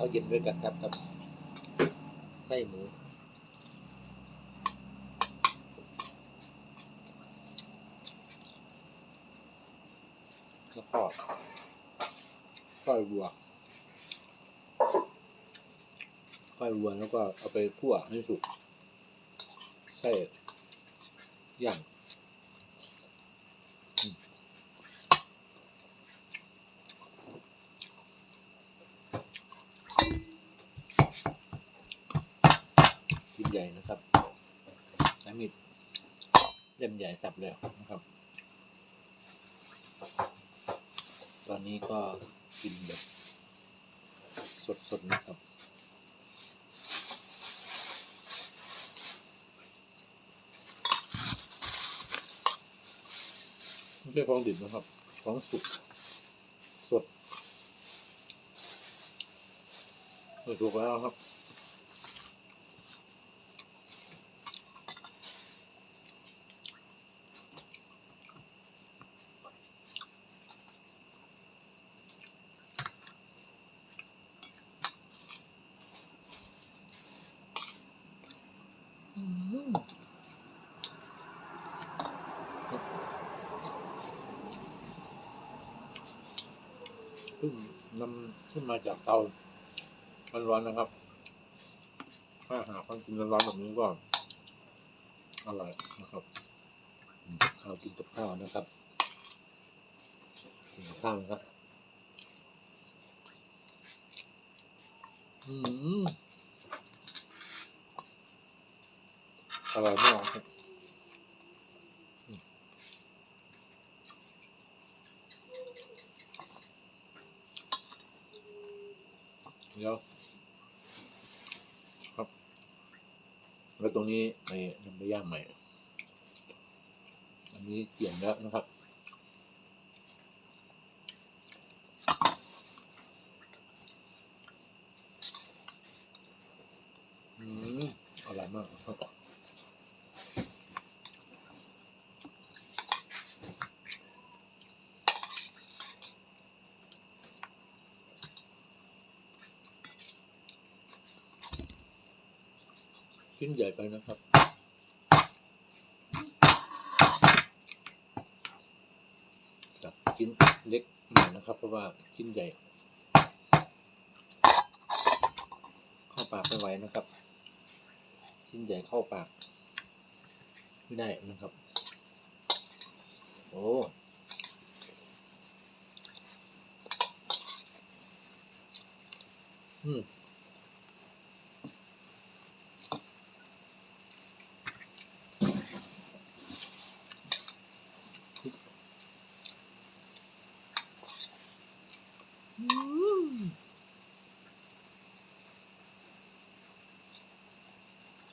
ข้าวเย็นด้วยกันครับกับไส้หมูแล้วก็ก้อยวัวก้อยวัวแล้วก็เอาไปคั่วให้สุกไส้ย่าง นะครับน้มิดเล่มใหญ่สับเลยนะครับ ตอนนี้ก็กินแบบสดๆนะครับไม่ใช่ของดิบนะครับ ของสุกสดสุกแล้วครับ พิ่งนำขึ้นมาจากเตาร้อนๆนะครับ ถ้าหากมันกินร้อนๆแบบนี้ก็อร่อยนะครับข้าวกินกับข้าวนะครับกินกับข้าวนะครับ อืม อร่อยมากครับเดี๋ยวครับ แล้วตรงนี้ไอ้ยังไม่ย่างใหม่ อันนี้เกี่ยงแล้วนะครับอืมอร่อยมากครับ ชิ้นใหญ่ไปนะครับกับชิ้นเล็กหน่อยนะครับ เพราะว่าชิ้นใหญ่ เข้าปากไม่ไหวนะครับ ชิ้นใหญ่เข้าปาก ไม่ได้นะครับ โอ้อืม